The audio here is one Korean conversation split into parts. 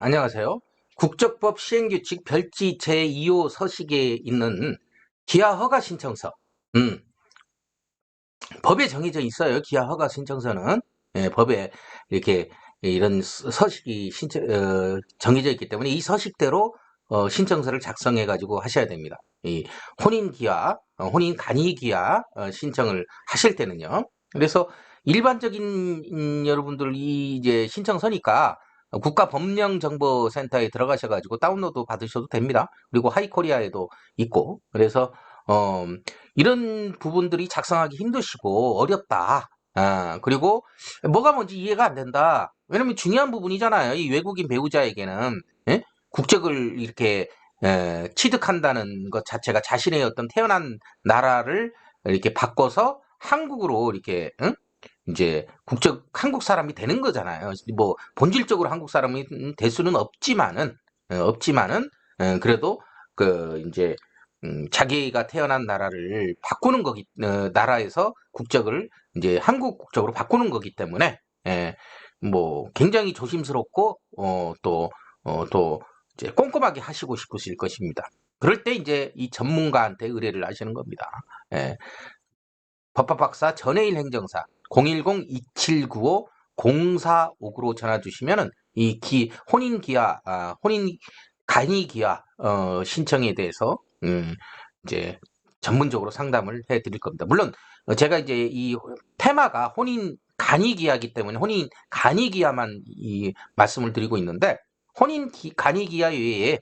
안녕하세요. 국적법 시행규칙 별지 제2호 서식에 있는 기아 허가 신청서. 음, 법에 정해져 있어요. 기아 허가 신청서는. 예, 법에 이렇게 이런 서- 서식이 신청, 어, 정해져 있기 때문에 이 서식대로 어, 신청서를 작성해 가지고 하셔야 됩니다. 이 혼인 기아, 어, 혼인 간이 기아 어, 신청을 하실 때는요. 그래서 일반적인 음, 여러분들 이 이제 신청서니까 국가법령정보센터에 들어가셔가지고 다운로드 받으셔도 됩니다. 그리고 하이코리아에도 있고 그래서 어, 이런 부분들이 작성하기 힘드시고 어렵다. 아, 그리고 뭐가 뭔지 이해가 안 된다. 왜냐면 중요한 부분이잖아요. 이 외국인 배우자에게는 예? 국적을 이렇게 에, 취득한다는 것 자체가 자신의 어떤 태어난 나라를 이렇게 바꿔서 한국으로 이렇게 응? 이제 국적 한국 사람이 되는 거잖아요. 뭐 본질적으로 한국 사람이 될 수는 없지만은 어, 없지만은 어, 그래도 그 이제 음, 자기가 태어난 나라를 바꾸는 거기 어, 나라에서 국적을 이제 한국 국적으로 바꾸는 거기 때문에 예, 뭐 굉장히 조심스럽고 어, 또 어, 또 이제 꼼꼼하게 하시고 싶으실 것입니다. 그럴 때 이제 이 전문가한테 의뢰를 하시는 겁니다. 예. 법학 박사 전해일 행정사 010-2795-0459로 전화 주시면은 이 기, 혼인 기아, 아, 혼인 간이 기아, 어, 신청에 대해서, 음, 이제 전문적으로 상담을 해 드릴 겁니다. 물론, 어, 제가 이제 이 테마가 혼인 간이 기아이기 때문에 혼인 간이 기아만 이 말씀을 드리고 있는데, 혼인 기, 간이 기아 외에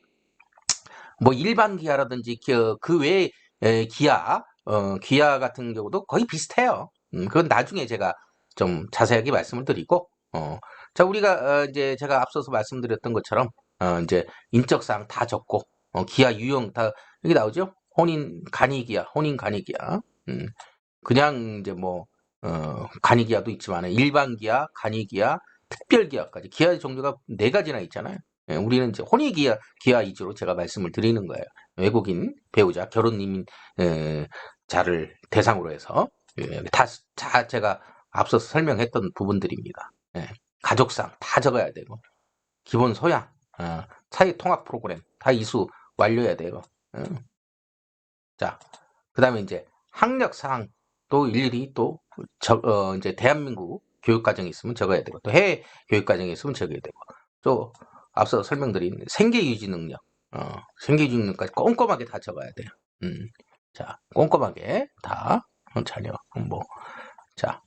뭐 일반 기아라든지 그, 그 외에 에, 기아, 어, 기아 같은 경우도 거의 비슷해요. 음, 그건 나중에 제가 좀 자세하게 말씀을 드리고, 어, 자, 우리가, 어, 이제 제가 앞서서 말씀드렸던 것처럼, 어, 이제 인적사항 다 적고, 어, 기아 유형 다, 여기 나오죠? 혼인 간이기아, 혼인 간이기아. 음, 그냥 이제 뭐, 어, 간이기아도 있지만, 일반 기아, 간이기아, 특별 기아까지. 기아의 종류가 네 가지나 있잖아요. 예, 우리는 이제 혼인 기아, 기아 위주로 제가 말씀을 드리는 거예요. 외국인 배우자, 결혼 이민, 에, 자를 대상으로 해서. 예, 다, 다 제가 앞서서 설명했던 부분들입니다. 예, 가족상 다 적어야 되고, 기본 소양, 어, 사회 통합 프로그램 다 이수 완료해야 되고, 어. 자, 그 다음에 이제 학력상 또 일일이 또, 적, 어, 이제 대한민국 교육과정이 있으면 적어야 되고, 또 해외 교육과정이 있으면 적어야 되고, 또 앞서 설명드린 생계 유지 능력, 어, 생계 유지 능력까지 꼼꼼하게 다 적어야 돼요. 음, 자, 꼼꼼하게 다 어, 자녀 뭐, 자,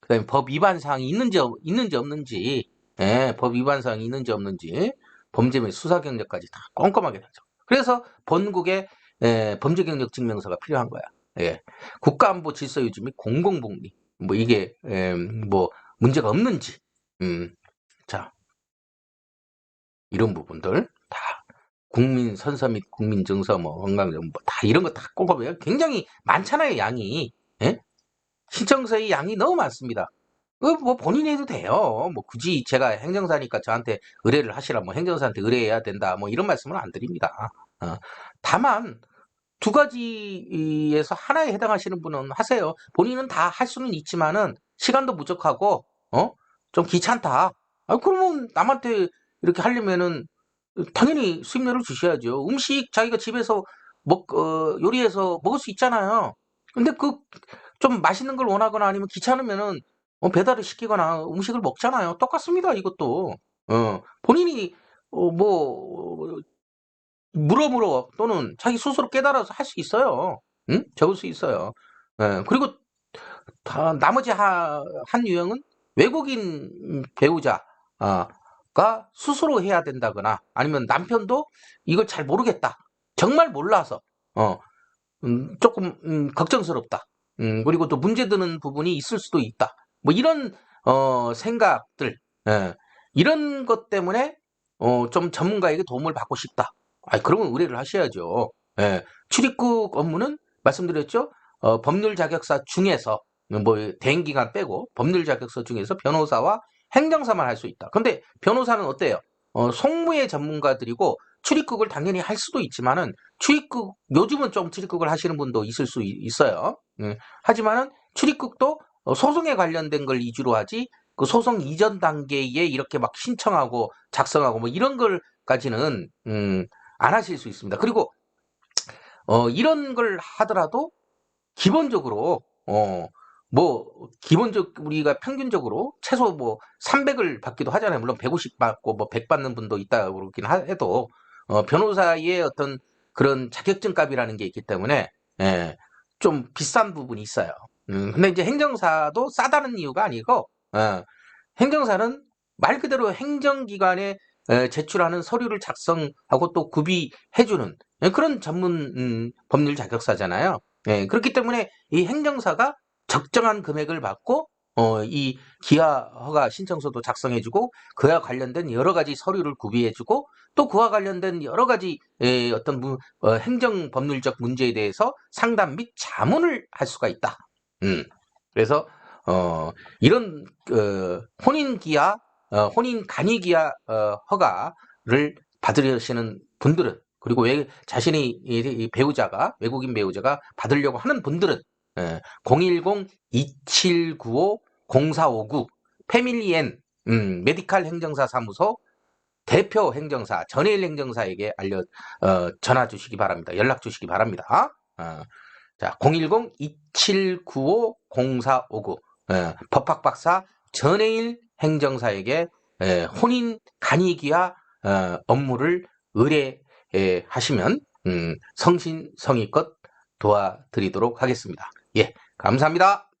그 다음에 법 위반 사항이 있는지 없- 있는지 없는지, 예, 법 위반 사항이 있는지 없는지, 범죄 및 수사 경력까지 다 꼼꼼하게 다 적어. 그래서 본국에 예, 범죄 경력 증명서가 필요한 거야. 예, 국가안보 질서 유지 및 공공복리, 뭐 이게 예, 뭐 문제가 없는지, 음, 자, 이런 부분들 다 국민 선서 및 국민 정서 뭐 건강 정보 다 이런 거 다 꼼꼼해요. 굉장히 많잖아요 양이. 예? 신청서의 양이 너무 많습니다. 그거 뭐 본인이 해도 돼요. 뭐 굳이 제가 행정사니까 저한테 의뢰를 하시라 뭐 행정사한테 의뢰해야 된다 뭐 이런 말씀은 안 드립니다. 어, 다만 두 가지에서 하나에 해당하시는 분은 하세요. 본인은 다 할 수는 있지만은 시간도 부족하고 어? 좀 귀찮다. 아, 그러면 남한테 이렇게 하려면은 당연히 수임료를 주셔야죠. 음식 자기가 집에서 먹, 어, 요리해서 먹을 수 있잖아요. 근데 그 좀 맛있는 걸 원하거나 아니면 귀찮으면은 어, 배달을 시키거나 음식을 먹잖아요. 똑같습니다. 이것도. 어, 본인이 어, 뭐 물어 물어 또는 자기 스스로 깨달아서 할 수 있어요. 응? 적을 수 있어요. 예, 그리고 다, 나머지 하, 한 유형은 외국인 배우자가 스스로 해야 된다거나 아니면 남편도 이걸 잘 모르겠다. 정말 몰라서 어, 음, 조금 음, 걱정스럽다. 음, 그리고 또 문제되는 부분이 있을 수도 있다. 뭐 이런 어, 생각들 예, 이런 것 때문에 어, 좀 전문가에게 도움을 받고 싶다. 아, 그러면 의뢰를 하셔야죠. 예, 출입국 업무는 말씀드렸죠. 어, 법률 자격사 중에서 뭐 대행 기간 빼고 법률 자격서 중에서 변호사와 행정사만 할 수 있다. 근데 변호사는 어때요? 어, 송무의 전문가들이고 출입국을 당연히 할 수도 있지만은 출입국 요즘은 좀 출입국을 하시는 분도 있을 수 있- 있어요. 음, 하지만은 출입국도 어, 소송에 관련된 걸 위주로 하지 그 소송 이전 단계에 이렇게 막 신청하고 작성하고 뭐 이런 걸까지는 음, 안 하실 수 있습니다. 그리고 어, 이런 걸 하더라도 기본적으로 어, 뭐 기본적 우리가 평균적으로 최소 뭐 300을 받기도 하잖아요. 물론 150 받고 뭐 100 받는 분도 있다 그러긴 하- 해도 어, 변호사의 어떤 그런 자격증 값이라는 게 있기 때문에 예, 좀 비싼 부분이 있어요. 음, 근데 이제 행정사도 싸다는 이유가 아니고 어, 행정사는 말 그대로 행정기관에 에, 제출하는 서류를 작성하고 또 구비해주는 예, 그런 전문 음, 법률 자격사잖아요. 예, 그렇기 때문에 이 행정사가 적정한 금액을 받고 어, 이 기아 허가 신청서도 작성해주고 그와 관련된 여러 가지 서류를 구비해주고 또 그와 관련된 여러 가지 에, 어떤 무- 어, 행정 법률적 문제에 대해서 상담 및 자문을 할 수가 있다. 음, 그래서 어, 이런 그 혼인 기아, 어, 혼인 간이 기아 어, 허가를 받으시는 분들은 그리고 왜 자신이 이, 이 배우자가 외국인 배우자가 받으려고 하는 분들은 예, 010-2795-0459 패밀리엔 음, 메디칼 행정사 사무소 대표 행정사 전해일 행정사에게 알려 어, 전화 주시기 바랍니다. 연락 주시기 바랍니다. 어, 자, 010-2795-0459 예, 법학박사 전해일 행정사에게 예, 혼인 간이기와 어, 업무를 의뢰하시면 음, 성신성의껏 도와드리도록 하겠습니다. 예, 감사합니다.